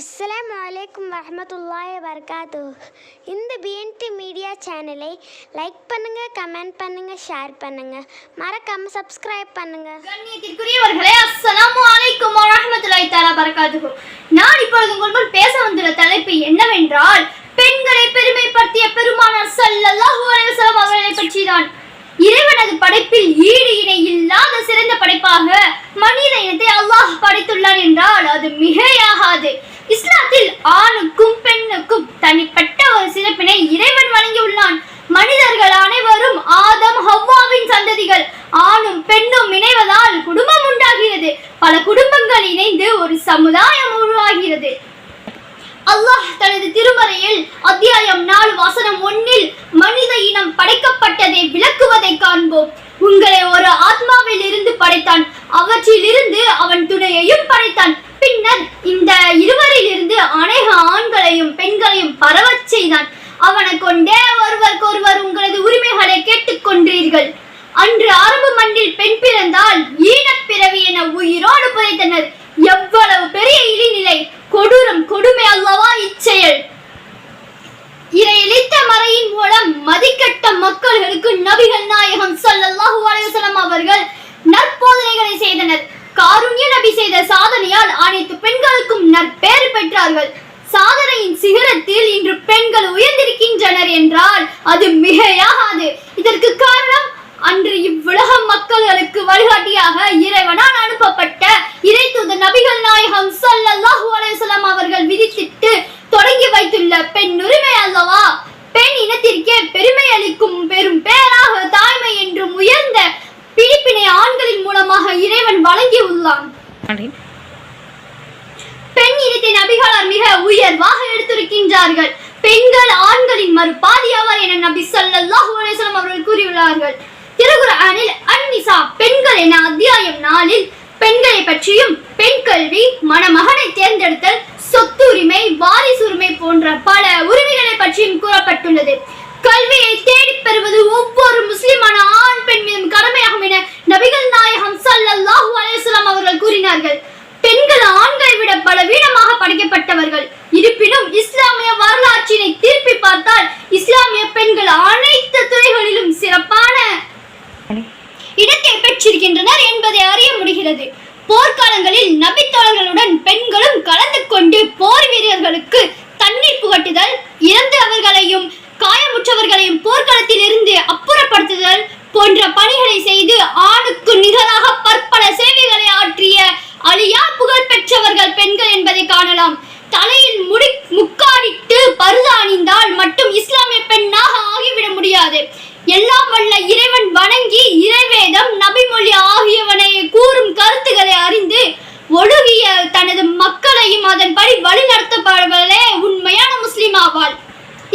அஸ்லாம் அலைக்கும் வரமத்துல்லாய் வபரகாத்து இந்த பிஎன்டி மீடியா சேனலை லைக் பண்ணுங்க கமெண்ட் பண்ணுங்க ஷேர் பண்ணுங்க. மறக்காம சப்ஸ்கிரைப் பண்ணுங்க. கண்ணியத்திற்குரியவர்களே அஸ்ஸலாமு வலைக்கம் வரமத்துல்லாய் தாலா பரகாத்துஹு நான் இப்பொழுது உங்கள் பேச வந்துள்ள தலைப்பு என்னவென்றால் பெண்களை பெருமைப்படுத்திய பெருமானார் ஸல்லல்லாஹு அலைஹி வஸல்லம் அவர்களை பற்றிதான். இறைவனது படைப்பில் ஈடு இணை இல்லாத சிறந்த படைப்பாக மனித இனத்தை அல்லாஹ் படைத்துள்ளார் என்றால் அது மிகையாகாது. ஆணுக்கும் பெண்ணுக்கும் தனிப்பட்ட ஒரு சிறப்பினை இறைவன் வழங்கியுள்ளான். மனிதர்கள் அனைவரும் ஆதம் ஹவ்வாவின் சந்ததிகள். ஆணும் பெண்ணும் இணைவதால் குடும்பம் உண்டாகிறது. பல குடும்பங்கள் இணைந்து ஒரு சமுதாயம் உருவாகிறது. அல்லாஹ் தனது திருமறையில் அத்தியாயம் நாலு வசனம் ஒன்னில் மனித இனம் படைக்கப்பட்டதை விளக்குவதை காண்போம். உங்களை ஒரு ஆத்மாவில் இருந்து படைத்தான். அவற்றில் இருந்து அவன் துணையையும் படைத்தான். பின்னர் இந்த இருவரில் இருந்து அநேக ஆண்களையும் பெண்களையும் பரவச் செய்தான். அவனை கொண்டே ஒருவருக்கொருவர் உங்களது உரிமைகளை கேட்டுக்கொண்டீர்கள். அன்று அரபு மண்ணில் பெண் பிறந்தால் ஈனப்பிறவி என உயிரோடு புதைத்தனர். எவ்வளவு பெரிய இழிநிலை. கொடூரம் கொடுமை அல்லவா இச்செயல். இதையளித்த மறையின் மூலம் மதிக்கட்ட மக்களுக்கு நபிகள் நாயகம் ஸல்லல்லாஹு அலைவசலம் அவர்கள் நற்போதனைகளை செய்தனர். காருண்ய நபி செய்த சாதனையால் அனைத்து பெண்களுக்கும் நற்பெயர் பெற்றார்கள். சாதனையின் சிகரத்தில் இன்று பெண்கள் உயர்ந்திருக்கின்றனர் என்றால் அது மிகையாகாது. இதற்கு காரணம் அன்று இவ்வுலக மக்களுக்கு வழிகாட்டியாக இறைவனால் அனுப்பப்பட்ட இறை தூதர் நபிகள் நாயகம் ஸல்லல்லாஹு அலைஹி அவர்கள் விதித்திட்டு தொடங்கி வைத்துள்ள பெண் உரிமை அல்லவா? பெண் இனத்திற்கே பெருமை அளிக்கும் பெரும் பேராக தாய்மை என்றும் உயர்ந்த பிடிப்பினை ஆண்களின் மூலமாக இறைவன் வழங்கியுள்ளான் பெண் இனத்தை நபிகளார் மிக உயர்வாக எடுத்திருக்கின்றார்கள். பெண்கள் ஆண்களின் மறுபாதியாவார் என நபி ஸல்லல்லாஹு அலைஹி அவர்கள் கூறியுள்ளார்கள். திருக்குர்ஆனில் அன்னிசா பெண்கள் என அத்தியாயம் நாலில் பெண்களை பற்றியும் பெண் கல்வி மணமகனை தேர்ந்தெடுத்தல் சொத்துரிமை வாரிசுரிமை போன்ற பல உரிமைகளை பற்றியும் கூறப்பட்டுள்ளது. கல்வியை தேடி பெறுவது ஒவ்வொரு முஸ்லிமான ஆண் பெண் மீதும் கடமையாகும் என நபிகள் நாயகம் ஸல்லல்லாஹு அலைஹி வஸல்லம் அவர்கள் கூறினார்கள் பெண்கள் ஆண்களை விட பலவீனமாக படைக்கப்பட்டவர்கள் இருப்பினும் இஸ்லாமிய வரலாற்றினை திருப்பி பார்த்தால் இஸ்லாமிய பெண்கள் அனைத்து துறைகளிலும் சிறப்பான இடத்தை பெற்றிருக்கின்றனர் என்பதை அறிய முடிகிறது. போர்க்காலங்களில் நபித்தோழர்களுடன் பெண்களும் கலந்து கொண்டு போர் வீரர்களுக்கு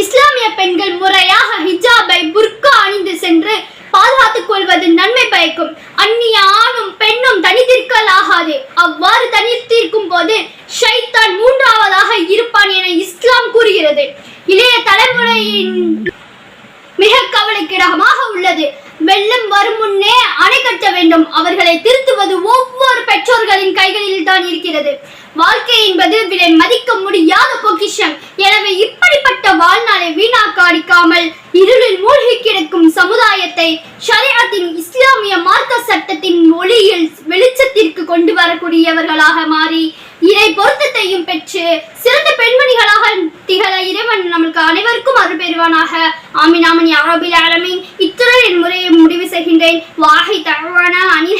இஸ்லாமிய பெண்கள் முறையாக ஹிஜாபை புர்கா அணிந்து சென்று பாதுகாத்துக் கொள்வது நன்மை பயக்கும். அந்நிய ஆணும் பெண்ணும் தனித்திருக்கல் ஆகாது. அவ்வாறு தனித்திருக்கும் போது ஷைத்தான் மூன்றாவதாக இருப்பான் என இஸ்லாம் கூறுகிறது. இளைய தலைமுறையின் மிக கவலைக்கிடமாக உள்ளது. வெள்ளம் வரும் முன்னே அணை கட்ட வேண்டும். அவர்களை திருத்துவது ஒவ்வொரு பெற்றோர்களின் கைகளில் தான் இருக்கிறது. வாழ்க்கை என்பது விலை மதிக்க முடியாத பொக்கிஷம். எனவே இப்படிப்பட்ட வாழ்நாளை வீணாக்காடிக்காமல் இருளில் மூழ்கி கிடக்கும் சமுதாயத்தை ஷரியாத்தின் இஸ்லாமிய மார்க்க சட்டத்தின் ஒளியில் வெளிச்சத்திற்கு கொண்டு வரக்கூடியவர்களாக மாறி இறை பொருத்தத்தையும் பெற்று சிறந்த பெண்மணிகளாக திகழ இறைவன் நமக்கு அனைவருக்கும் அருள் பெறுவானாக ஆமீன். ஆமன் யாரபில் இத்துடன் என் முறையை முடிவு செய்கின்றேன். வாகை தகவான அணி